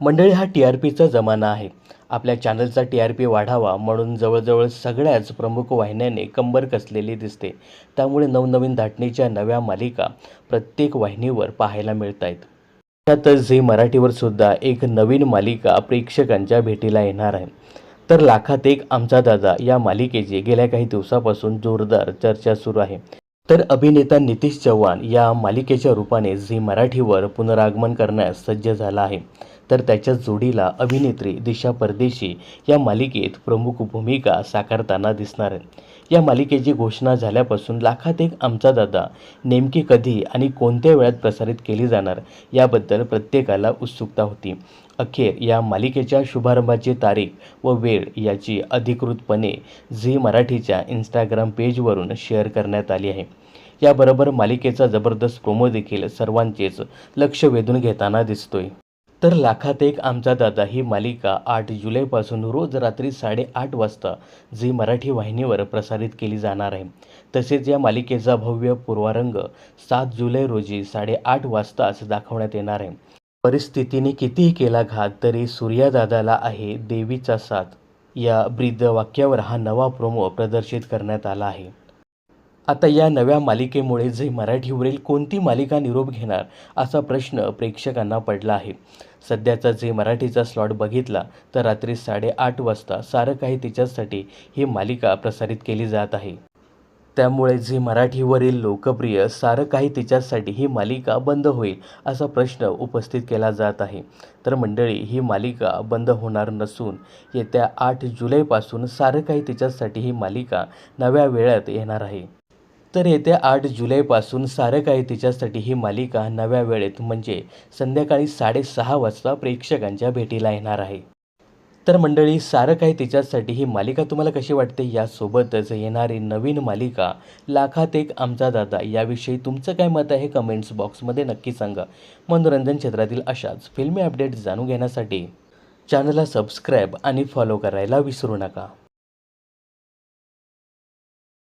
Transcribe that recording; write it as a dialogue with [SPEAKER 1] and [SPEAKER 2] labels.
[SPEAKER 1] मंडळी हा T R पीचा जमाना आहे. आपल्या चॅनलचा टी आर पी वाढावा म्हणून जवळजवळ सगळ्याच प्रमुख वाहिन्याने कंबर कसलेली दिसते. त्यामुळे नवनवीन धाटणीच्या नव्या मालिका प्रत्येक वाहिनीवर पाहायला मिळत आहेत त्यातच झी मराठीवर सुद्धा एक नवीन मालिका प्रेक्षकांच्या भेटीला येणार आहे. तर लाखात एक आमचा दादा या मालिकेची गेल्या काही दिवसापासून जोरदार चर्चा सुरू आहे. तर अभिनेता नितीश चव्हाण या मालिकेच्या रूपाने झी मराठीवर पुनरागमन करण्यास सज्ज झाला आहे. तर त्याच्या जोडीला अभिनेत्री दिशा परदेशी या मालिकेत प्रमुख भूमिका साकारताना दिसणार आहेत या मालिकेची घोषणा झाल्यापासून लाखात एक आमचा दादा नेमकी कधी आणि कोणत्या वेळात प्रसारित केली जाणार याबद्दल प्रत्येकाला उत्सुकता होती. अखेर या मालिकेच्या शुभारंभाची तारीख व वेळ याची अधिकृतपणे झी मराठीच्या इंस्टाग्राम पेजवरून शेअर करण्यात आली आहे. याबरोबर मालिकेचा जबरदस्त प्रोमो देखील सर्वांचेच लक्ष वेधून घेताना दिसतोय. तर लाखात एक आमचा दादा ही मालिका आठ जुलैपासून रोज रात्री साडेआठ वाजता झी मराठी वाहिनीवर प्रसारित केली जाणार आहे. तसेच या मालिकेचा भव्य पूर्वारंग सात जुलै रोजी साडेआठ वाजताच दाखवण्यात येणार आहे. परिस्थितीने कितीही केला घात तरी सूर्यादादाला आहे देवीचा साथ. या ब्रीदवाक्यावर हा नवा प्रोमो प्रदर्शित करण्यात आला आहे. आता या नव्या मालिकेमुळे जे मराठीवरील कोणती मालिका निरोप घेणार असा प्रश्न प्रेक्षकांना पडला आहे. सध्याचा जे मराठीचा स्लॉट बघितला तर रात्री साडेआठ वाजता सारं काही तिच्यासाठी ही मालिका प्रसारित केली जात आहे. त्यामुळे झी मराठीवरील लोकप्रिय सारं काही तिच्यासाठी ही मालिका बंद होईल असा प्रश्न उपस्थित केला जात आहे. तर मंडळी ही मालिका बंद होणार नसून येत्या आठ जुलैपासून सारं काही तिच्यासाठी ही मालिका नव्या वेळात येणार आहे. तर येत्या आठ जुलैपासून सारं काही तिच्यासाठी ही मालिका नव्या वेळेत म्हणजे संध्याकाळी साडेसहा वाजता प्रेक्षकांच्या भेटीला येणार आहे. तर मंडळी सारं काही तिच्यासाठी ही मालिका तुम्हाला कशी वाटते? यासोबतच येणारी नवीन मालिका लाखात एक आमचा दादा याविषयी तुमचं काय मत आहे? कमेंट्स बॉक्समध्ये नक्की सांगा. मनोरंजन क्षेत्रातील अशाच फिल्मी अपडेट्स जाणून घेण्यासाठी चॅनलला सबस्क्राईब आणि फॉलो करायला विसरू नका.